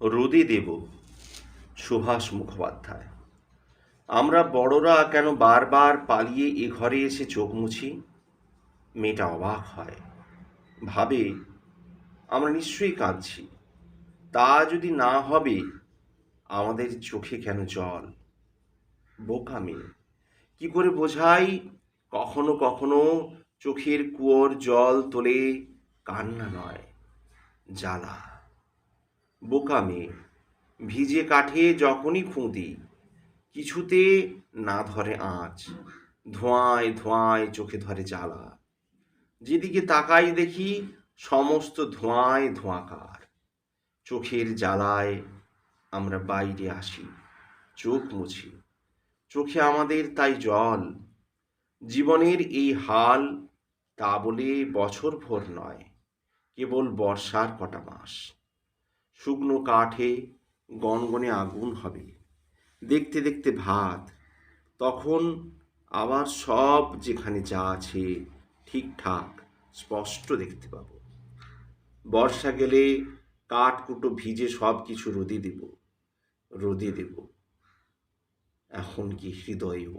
রোদে দেব সুভাষ মুখোপাধ্যায়। আমরা বড়রা কেন বারবার পালিয়ে এ ঘরে এসে চোখ মুছি? মেয়েটা অবাক হয়। ভাবে, আমরা নিশ্চয়ই কাঁদছি। তা যদি না হবে, আমাদের চোখে কেন জল? বোকা মেয়ে, কি করে বোঝাই? কখনো কখনো চোখের কুয়োর জল তোলে কান্না নয়, জ্বালা। বোকা মেয়ে। ভিজে কাঠে যখনই খুঁদি কিছুতে না ধরে আঁচ, ধোঁয়ায় ধোঁয়ায় চোখে ধরে জ্বালা। যেদিকে তাকাই দেখি সমস্ত ধোঁয়ায় ধোঁয়াকার। চোখের জ্বালায় আমরা বাইরে আসি, চোখ মুছি। চোখে আমাদের তাই জল। জীবনের এই হাল তা বলে বছর ভোর নয়, কেবল বর্ষার কটা মাস। শুকনো কাঠে গনগনে আগুন হবে। দেখতে দেখতে ভাত, তখন আবার সব যেখানে যা আছে ঠিকঠাক স্পষ্ট দেখতে পাবো। বর্ষা গেলে কাঠ কুটো ভিজে সব কিছু রোদে দেব রোদে দেব। এখন কি হৃদয়েও